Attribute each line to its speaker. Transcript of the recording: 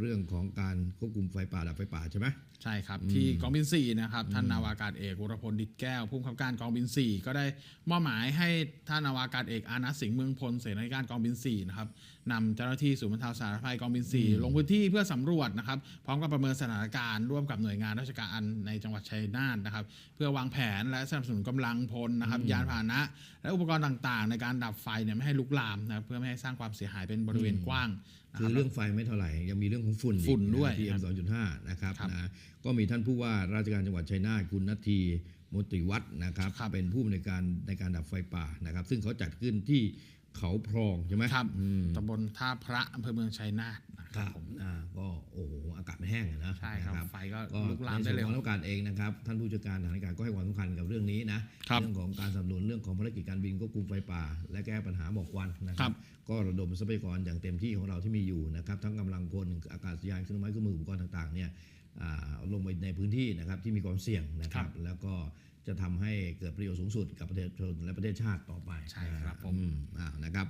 Speaker 1: เรื่องของการควบคุมไฟป่าดับไฟป่าใช่ไหม
Speaker 2: ใช่ครับ ที่กองบิน4นะครับท่านนาวากาศเอกวรพลดิตแก้วผู้บังคับการกองบิน 4 ก็ได้มอบหมายให้ท่านนาวากาศเอกอานัสสิงห์เมืองพลเสนาธิการกองบิน4นะครับนำเจ้าหน้าที่ศูนย์บรรเทาสาธารณภัยกองบิน 4 ลงพื้นที่เพื่อสำรวจนะครับพร้อมกับประเมินสถานการณ์ร่วมกับหน่วยงานราชการในจังหวัดชัยนาทนะครับเพื่อวางแผนและสนับสนุนกำลังพลนะครับยานพาหนะ และอุปกรณ์ต่างๆ ในการดับไฟเนี่ยไม่ให้ลุกลามนะครับเพื่อไม่ให้สร้างความเสียหายเป็นบริเวณกว้างนะ
Speaker 1: คื
Speaker 2: รั
Speaker 1: อบเรื่องไฟไม่เท่าไหร่ยังมีเรื่องของฝุ่น
Speaker 2: ฝุ่นด้วย
Speaker 1: พี
Speaker 2: ค
Speaker 1: เอ็
Speaker 2: รั
Speaker 1: ม
Speaker 2: บ
Speaker 1: สองจุดห้านะครับ
Speaker 2: ครับ
Speaker 1: นะก็มีท่านผู้ว่าราชการจังหวัดชัยนาทคุณนัททีมนตรีวัฒน์นะครับ
Speaker 2: ครับ
Speaker 1: เป็นผู้ในวยการในการดับไฟป่านะครับ ซึ่งเขาจัดขึ้นที่เขาพรองใช่ไหม
Speaker 2: ครับ
Speaker 1: อืม
Speaker 2: ตำบลท่าพระอำเภอเมืองชัยนาทนะค
Speaker 1: ค
Speaker 2: รั
Speaker 1: รั
Speaker 2: บบผม
Speaker 1: อ่า แห้งอะนะ
Speaker 2: ใช่ครับ
Speaker 1: นะ
Speaker 2: ไฟก็
Speaker 1: ก็
Speaker 2: ลุกลาม
Speaker 1: ใน
Speaker 2: ได้
Speaker 1: ส่วน
Speaker 2: เร็
Speaker 1: ข
Speaker 2: ว
Speaker 1: องราชการเองนะครับท่านผู้จัดการทหารอากาศก็ให้ความสำคัญกับเรื่องนี้นะครับเรื่องของการสนับสนุนเรื่องของภารกิจการบินควบคุมไฟป่า และแก้ปัญหาหมอกควันนะค
Speaker 2: ครั
Speaker 1: รับบก็ระดมทรัพยากรอย่างเต็มที่ของเราที่มีอยู่นะครับทั้งกำลังพลอากาศยานเครื่องไม้เครื่องมืออุปกรณ์ต่างๆเนี่ยอ่าลงไปในพื้นที่นะครับที่มีความเสี่ยงนะครับแล้วก็จะทำให้เกิดประโยชน์สูงสุดกับประเทศชนและประเทศชาติต่อไป
Speaker 2: ใช่ครับผม
Speaker 1: อือ่านะครับ